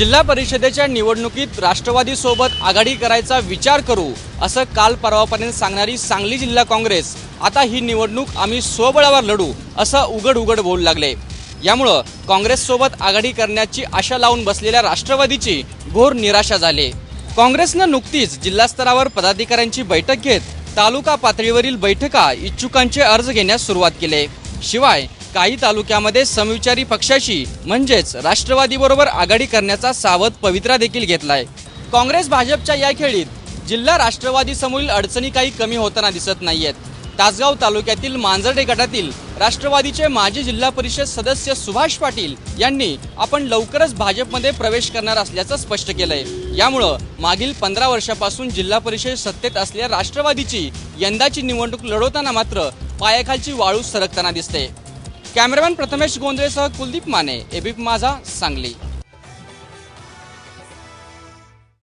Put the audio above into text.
जिल्हा परिषदेच्या निवडणुकीत राष्ट्रवादीसोबत आघाडी करायचा विचार करू असं काल परवापर्यंत सांगणारी सांगली जिल्हा काँग्रेस आता ही निवडणूक आम्ही स्वबळावर लढू असं उघड उघड बोलू लागले. यामुळं काँग्रेससोबत आघाडी करण्याची आशा लावून बसलेल्या राष्ट्रवादीची घोर निराशा झाली. काँग्रेसनं नुकतीच जिल्हास्तरावर पदाधिकाऱ्यांची बैठक घेत तालुका पातळीवरील बैठका इच्छुकांचे अर्ज घेण्यास सुरुवात केली. शिवाय काही तालुक्यामध्ये समविचारी पक्षाशी म्हणजेच राष्ट्रवादीबरोबर आघाडी करण्याचा सावध पवित्रा देखील घेतलाय. काँग्रेस भाजपच्या या खेळीत जिल्हा राष्ट्रवादी समोरील अडचणी काही कमी होताना दिसत नाहीयेत. तासगाव तालुक्यातील मांजर्डे गटातील राष्ट्रवादीचे माजी जिल्हा परिषद सदस्य सुभाष पाटील यांनी आपण लवकरच भाजपमध्ये प्रवेश करणार असल्याचं स्पष्ट केलंय. यामुळं मागील पंधरा वर्षापासून जिल्हा परिषद सत्तेत असलेल्या राष्ट्रवादीची यंदाची निवडणूक लढवताना मात्र पायाखालची वाळू सरकताना दिसते. कॅमेरामॅन प्रथमेश गोंधळेसह कुलदीप माने एबीप माझा सांगली.